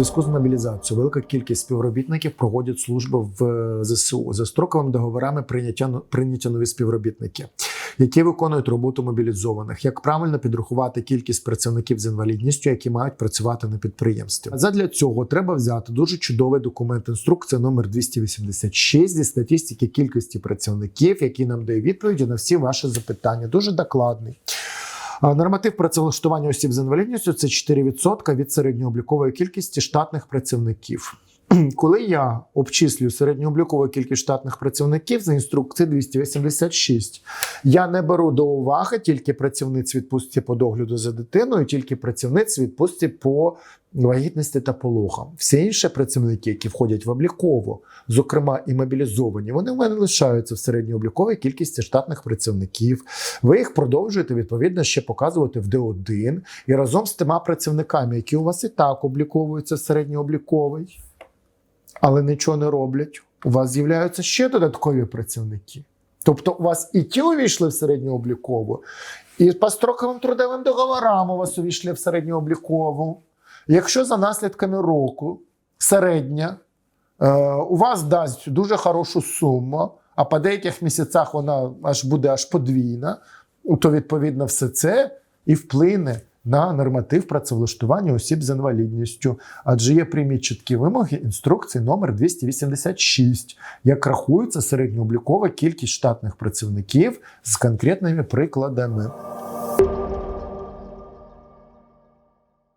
зв'язку з мобілізацією велика кількість співробітників проводять службу в е, ЗСУ за строковими договорами прийняття прийняті нові співробітники, які виконують роботу мобілізованих. Як правильно підрахувати кількість працівників з інвалідністю, які мають працювати на підприємстві? Задля цього треба взяти дуже чудовий документ інструкція номер 286 зі статистики кількості працівників, який нам дає відповіді на всі ваші запитання. Дуже докладний. Норматив працевлаштування осіб з інвалідністю це 4% від середньооблікової кількості штатних працівників. Коли я обчислюю середньооблікову кількість штатних працівників за інструкцією 286, я не беру до уваги тільки працівниць відпустці по догляду за дитиною, тільки працівниць відпустці по вагітності та пологам. Всі інші працівники, які входять в облікову, зокрема і мобілізовані, вони в мене лишаються в середньообліковій кількості штатних працівників. Ви їх продовжуєте відповідно ще показувати в Д1 і разом з тима працівниками, які у вас і так обліковуються в середньообліковий, але нічого не роблять. У вас з'являються ще додаткові працівники. Тобто, у вас і ті увійшли в середньооблікову, і по строковим трудовим договорам у вас увійшли в середньооблікову. Якщо за наслідками року середня е, у вас дасть дуже хорошу суму, а по деяких місяцях вона аж буде аж подвійна, то відповідно все це і вплине на норматив працевлаштування осіб з інвалідністю. Адже є прямі чіткі вимоги інструкції номер 286, як рахується середньооблікова кількість штатних працівників з конкретними прикладами.